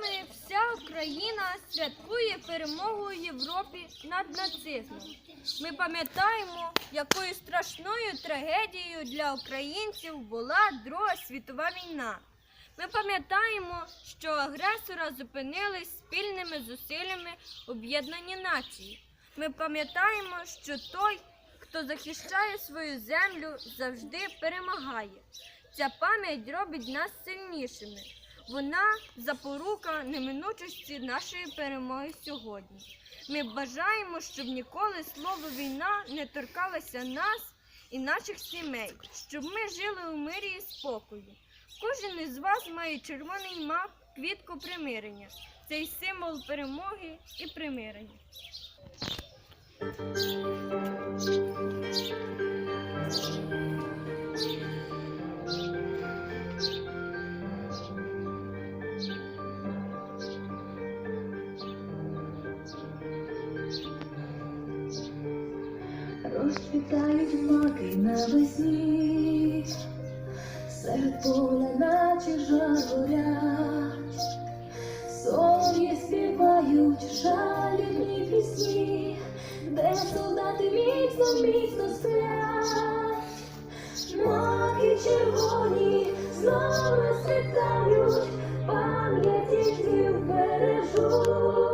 нами вся Україна святкує перемогу у Європі над нацизмом. Ми пам'ятаємо, якою страшною трагедією для українців була Друга світова війна. Ми пам'ятаємо, що агресора зупинили спільними зусиллями об'єднані нації. Ми пам'ятаємо, що той, хто захищає свою землю, завжди перемагає. Ця пам'ять робить нас сильнішими. Вона запорука неминучості нашої перемоги сьогодні. Ми бажаємо, щоб ніколи слово війна не торкалося нас і наших сімей, щоб ми жили у мирі і спокої. Кожен із вас має червоний мак, квітку примирення. Цей символ перемоги і примирення. Розцвітають маки навесні, серед поля наче жар горять, солов'ї співають жалібні пісні, де солдати міцно, міцно сплять, маки червоні знов розцвітають, пам'яті бережуть.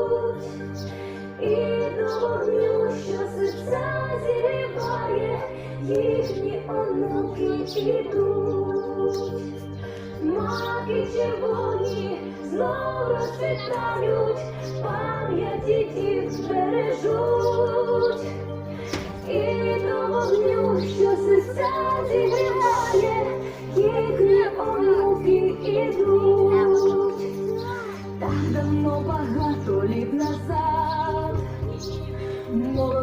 І до вогню, що серця зігріває, їхні онуки ідуть. Маки червоні знов розцвітають, пам'яті дів збережуть. І до вогню, що серця зігріває, їхні онуки ідуть.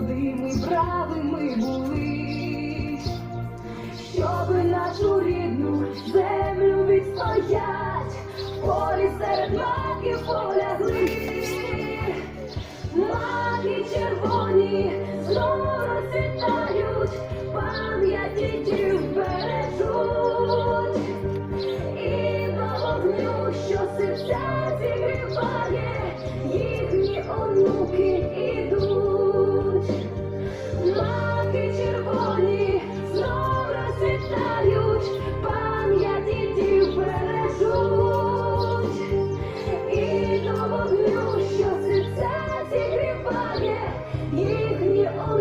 Молодими бравими були, щоби нашу рідну землю відстоять, полі серед маків полягли, маки червоні знову розцвітають, пам'яті дів бережуть. І до вогню, що серця зігріває, їхні онуки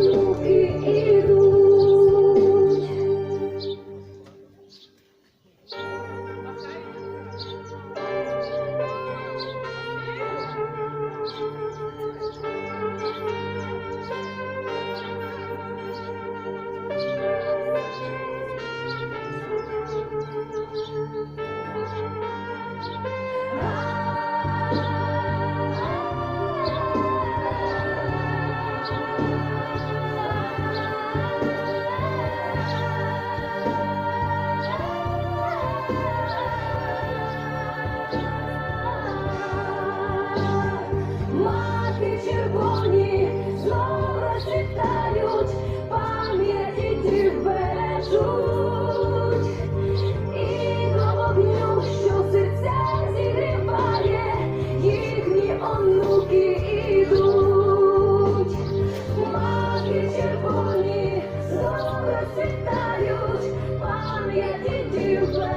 Senhor. what I had to do.